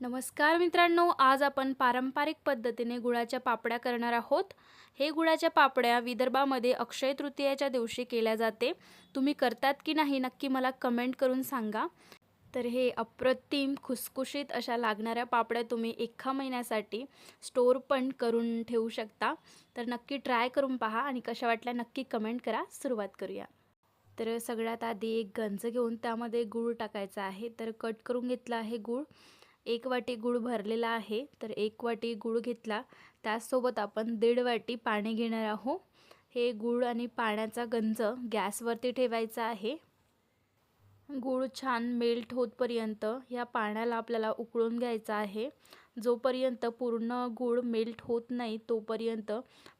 नमस्कार मित्रांनो आज आपण पारंपरिक पद्धतीने गुळाच्या पापड्या करणार आहोत. हे गुळाच्या पापड्या विदर्भामध्ये अक्षय तृतीयाच्या दिवशी केल्या जाते. तुम्ही करतात की नाही नक्की मला कमेंट करून सांगा. तर हे अप्रतिम खुसखुशीत अशा लागणाऱ्या पापड्या तुम्ही एका महिन्यासाठी स्टोर पण करून ठेवू शकता. तर नक्की ट्राय करून पहा आणि कशा वाटल्या नक्की कमेंट करा. सुरुवात करूया. तर सगळ्यात आधी एक गंज घेऊन त्यामध्ये गूळ टाकायचा आहे. तर कट करून घेतला आहे गूळ. एक वाटी गूळ भरलेला आहे. तर एक वाटी गूळ घेतला. त्याचसोबत आपण दीड वाटी पाणी घेणार आहोत. हे गूळ आणि पाण्याचा गंज गॅसवरती ठेवायचा आहे. गूळ छान मेल्ट होतपर्यंत ह्या पाण्याला आपल्याला उकळून घ्यायचा आहे. जोपर्यंत पूर्ण गूळ मेल्ट होत नाही तोपर्यंत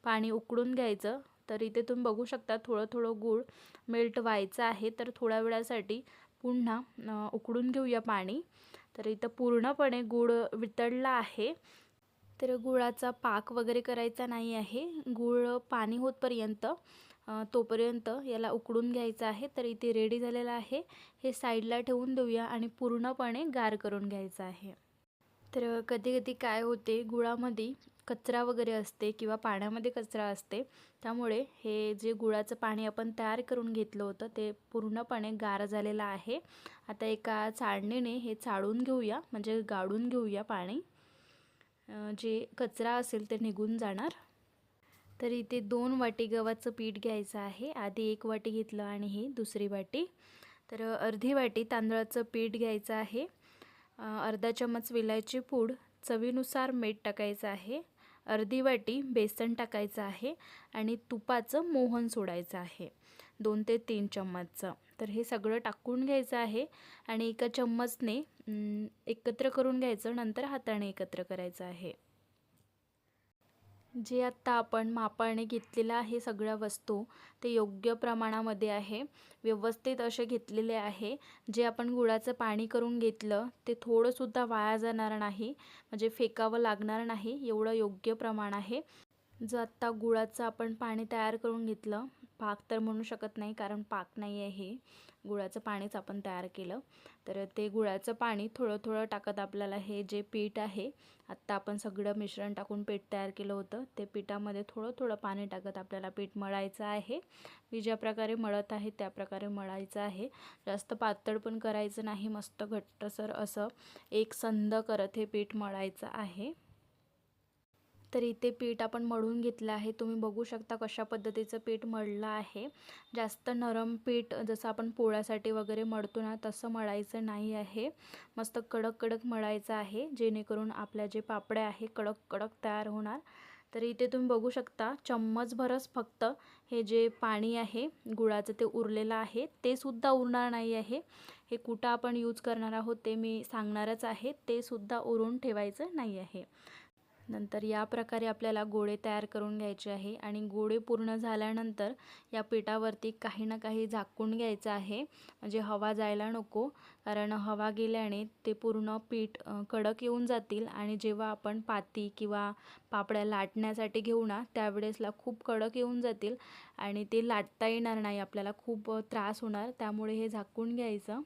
पाणी उकळून घ्यायचं. तर इथे तुम्ही बघू शकता थोडं थोडं गूळ मेल्ट व्हायचं आहे. तर थोड्या वेळासाठी पुन्हा उकळून घेऊया पाणी. तर इथं पूर्णपणे गूळ वितळला आहे. तर गुळाचा पाक वगैरे करायचा नाही आहे. गूळ पाणी होतपर्यंत तोपर्यंत याला उकडून घ्यायचं आहे. तर इथे रेडी झालेलं आहे. हे साईडला ठेवून देऊया आणि पूर्णपणे गार करून घ्यायचं आहे. तर कधी कधी काय होते गुळामध्ये कचरा वगैरे असते किंवा पाण्यामध्ये कचरा असते त्यामुळे हे जे गुळाचं पाणी आपण तयार करून घेतलं होतं ते पूर्णपणे गार झालेलं आहे. आता एका चाळणीने हे चाळून घेऊया म्हणजे गाळून घेऊया पाणी. जे कचरा असेल ते निघून जाणार. तर इथे दोन वाटी गव्हाचं पीठ घ्यायचं आहे. आधी एक वाटी घेतलं आणि ही दुसरी वाटी. तर अर्धी वाटी तांदळाचं पीठ घ्यायचं आहे. अर्धा चमच विलायची पूड. चवीनुसार मीठ टाकायचं आहे. अर्धी वाटी बेसन टाकायचं आहे आणि तुपाचं मोहन सोडायचं आहे. दोन ते तीन चम्मचचं. तर हे सगळं टाकून घ्यायचं आहे आणि एका चम्मचने एकत्र करून घ्यायचं नंतर हाताने एकत्र करायचं आहे. जे आत्ता आपण मापाने घेतलेलं आहे सगळ्या वस्तू ते योग्य प्रमाणामध्ये आहे. व्यवस्थित असे घेतलेले आहे. जे आपण गुळाचं पाणी करून घेतलं ते थोडंसुद्धा वाया जाणार नाही. म्हणजे फेकावं लागणार नाही. एवढं योग्य प्रमाण आहे. जो आत्ता गुळाचं आपण पाणी तयार करून घेतलं पाक तर म्हणू शकत नाही कारण पाक नाही आहे हे. गुळाचं पाणीच आपण तयार केलं. तर ते गुळाचं पाणी थोडं थोडं टाकत आपल्याला हे जे पीठ आहे आत्ता आपण सगळं मिश्रण टाकून पीठ तयार केलं होतं. ते पिठामध्ये थोडं थोडं पाणी टाकत आपल्याला पीठ मळायचं आहे. मी ज्या प्रकारे मळत आहे त्या प्रकारे मळायचं आहे. जास्त पातळ पण करायचं नाही मस्त घट्टसर असं एक संद करत हे पीठ मळायचं आहे. तर इथे पीठ आपण मळून घेतलं आहे. तुम्ही बघू शकता कशा पद्धतीचं पीठ मळलं आहे. जास्त नरम पीठ जसं आपण पोळ्यासाठी वगैरे मळतो ना तसं मळायचं नाही आहे. मस्त कडक कडक मळायचं आहे जेणेकरून आपल्या जे पापड्या आहे कडक कडक तयार होणार. तर इथे तुम्ही बघू शकता चम्मचभरच फक्त हे जे पाणी आहे गुळाचं ते उरलेलं आहे. ते सुद्धा उरणार नाही आहे. हे कुठं आपण यूज करणार आहोत ते मी सांगणारच आहे. ते सुद्धा उरून ठेवायचं नाही आहे. नंतर या प्रकारे आपल्याला गोळे तयार करून घ्यायचे आहे आणि गोळे पूर्ण झाल्यानंतर या पिठावरती काही ना काही झाकून घ्यायचं आहे. म्हणजे हवा जायला नको कारण हवा गेल्याने ते पूर्ण पीठ कडक येऊन जातील आणि जेव्हा आपण पाती किंवा पापड्या लाटण्यासाठी घेऊ ना त्यावेळेसला खूप कडक येऊन जातील आणि ते लाटता येणार नाही आपल्याला खूप त्रास होणार त्यामुळे हे झाकून घ्यायचं.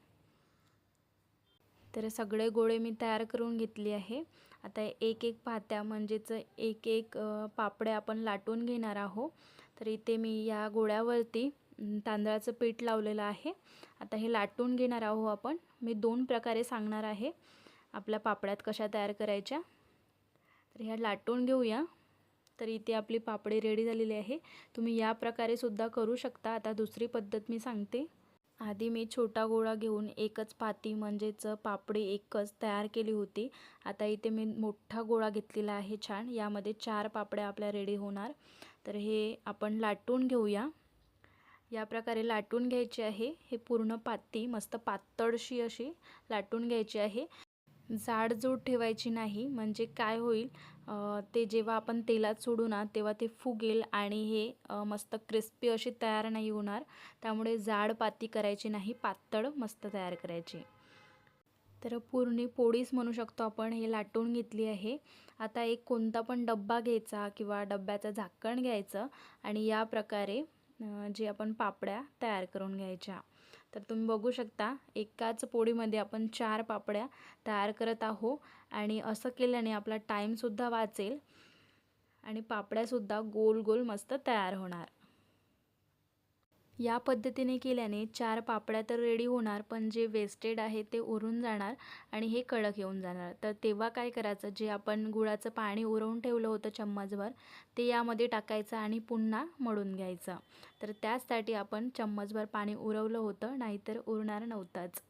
तर सगळे गोळे मी तयार करून घेतली आहे. आता एक एक पात्या म्हणजेच एक एक पापड्या आपण लाटून घेणार आहो तर इथे मी या गोळ्यावरती तांदळाचं पीठ लावलेलं आहे. आता हे लाटून घेणार आहो आपण. मी दोन प्रकारे सांगणार आहे आपल्या पापड्यात कशा तयार करायच्या. तर ह्या लाटून घेऊया. तर इथे आपली पापडी रेडी झालेली आहे. तुम्ही या प्रकारे सुद्धा करू शकता. आता दुसरी पद्धत मी सांगते. आधी मी छोटा गोळा घेऊन एकच पाती म्हणजेच पापडी एकच तयार केली होती. आता इथे मी मोठा गोळा घेतलेला आहे छान. यामध्ये चार पापड्या आपल्या रेडी होणार. तर हे आपण लाटून घेऊया. या प्रकारे लाटून घ्यायची आहे. हे पूर्ण पाती मस्त पातळशी अशी लाटून घ्यायची आहे. जाडजूड ठेवायची नाही. म्हणजे काय होईल ते जेव्हा आपण तेलात सोडू ना तेव्हा ते फुगेल आणि हे मस्त क्रिस्पी अशी तयार नाही होणार. त्यामुळे जाड पाती करायची नाही पातळ मस्त तयार करायची. तर पूर्ण पोळीच म्हणू शकतो आपण हे लाटून घेतली आहे. आता एक कोणता पण डब्बा घ्यायचा किंवा डब्याचं झाकण घ्यायचं आणि या प्रकारे जे आपण पापड्या तयार करून घ्यायच्या. तर तुम्ही बघू शकता एकाच पोळीमध्ये आपण चार पापड्या तयार करत आहो आणि असं केल्याने आपला टाईमसुद्धा वाचेल आणि पापड्यासुद्धा गोल गोल मस्त तयार होणार. या पद्धतीने केल्याने चार पापड्या तर रेडी होणार पण जे वेस्टेड आहे ते उरून जाणार आणि हे कडक येऊन जाणार. तर तेव्हा काय करायचं? जे आपण गुळाचं पाणी उरवून ठेवलं होतं चम्मचभर ते यामध्ये टाकायचं आणि पुन्हा मळून घ्यायचं. तर त्याचसाठी आपण चम्मचभर पाणी उरवलं होतं नाहीतर उरणार नव्हताच.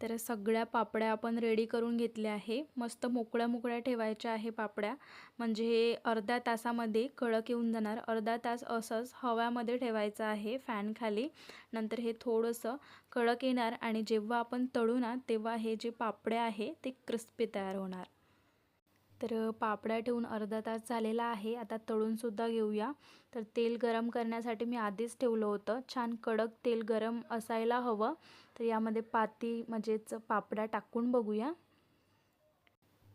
तर सगळ्या पापड्या आपण रेडी करून घेतल्या आहे. मस्त मोकळ्या मोकळ्या ठेवायच्या आहे पापड्या. म्हणजे हे अर्ध्या तासामध्ये कडक येऊन जाणार. अर्धा तास असंच हव्यामध्ये ठेवायचं आहे फॅनखाली नंतर हे थोडंसं कडक येणार आणि जेव्हा आपण तळू ना तेव्हा हे जे पापड्या आहे ते क्रिस्पी तयार होणार. तर पापड्या ठेवून अर्धा तास झालेला आहे. आता तळूनसुद्धा घेऊया. तर तेल गरम करण्यासाठी मी आधीच ठेवलं होतं. छान कडक तेल गरम असायला हवं. तर यामध्ये पाती म्हणजेच पापड्या टाकून बघूया.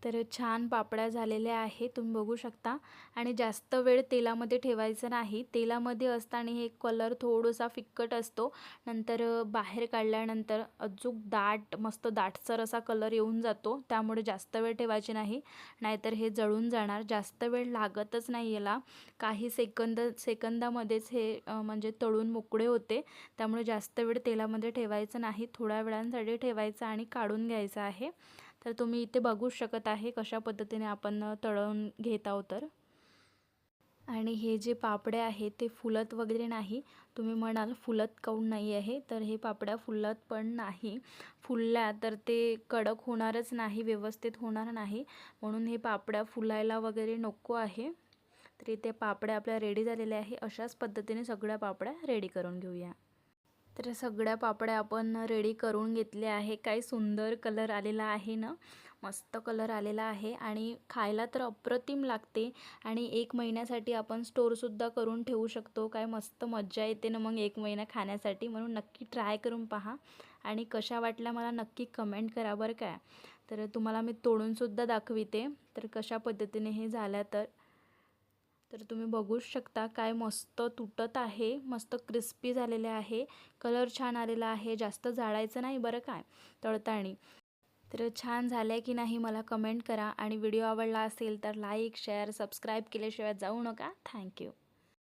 तर छान पापड्या झालेल्या आहे तुम्ही बघू शकता. आणि जास्त वेळ तेलामध्ये ठेवायचं नाही. तेलामध्ये असताना हे कलर थोडासा फिक्कट असतो. नंतर बाहेर काढल्यानंतर अचूक दाट मस्त दाटसर असा कलर येऊन जातो. त्यामुळे जास्त वेळ ठेवायचे नाही. नाहीतर हे जळून जाणार. जास्त वेळ लागतच नाही याला. काही सेकंद सेकंदामध्येच हे म्हणजे तळून मोकळे होते. त्यामुळे जास्त वेळ तेलामध्ये ठेवायचं नाही. थोड्या वेळांसाठी ठेवायचं आणि काढून घ्यायचं आहे. तर तुम्ही इथे बघू शकत आहे कशा पद्धतीने आपण तळून घेत आहोत तर. आणि हे जे पापडे आहे ते फुलत वगैरे नाही. तुम्ही म्हणाल फुलत काऊन नाही आहे? तर हे पापड्या फुलत पण नाही. फुलल्या तर ते कडक होणारच नाही व्यवस्थित होणार नाही. म्हणून हे पापड्या फुलायला वगैरे नको आहे. तर इथे पापड्या आपल्या रेडी झालेल्या आहे. अशाच पद्धतीने सगळ्या पापड्या रेडी करून घेऊया. तर सगळ्या पापड्या आपण रेडी करून घेतल्या आहे. काय सुंदर कलर आलेला आहे ना? मस्त कलर आलेला आहे आणि खायला तर अप्रतिम लागते आणि एक महिन्यासाठी आपण स्टोरसुद्धा करून ठेवू शकतो. काय मस्त मज्जा येते ना मग एक महिना खाण्यासाठी. म्हणून नक्की ट्राय करून पहा आणि कशा वाटल्या मला नक्की कमेंट करा बरं काय तर तुम्हाला मी तोडूनसुद्धा दाखविते. तर कशा पद्धतीने हे झाल्या तर तर तुम्ही बघूच शकता काय मस्त तुटत आहे मस्त क्रिस्पी झालेले आहे कलर छान आलेला आहे जास्त जाळायचं नाही बरं काय तळताणी तर छान झालं आहे की नाही मला कमेंट करा आणि व्हिडिओ आवडला असेल तर लाईक शेअर सबस्क्राईब केल्याशिवाय जाऊ नका. थँक्यू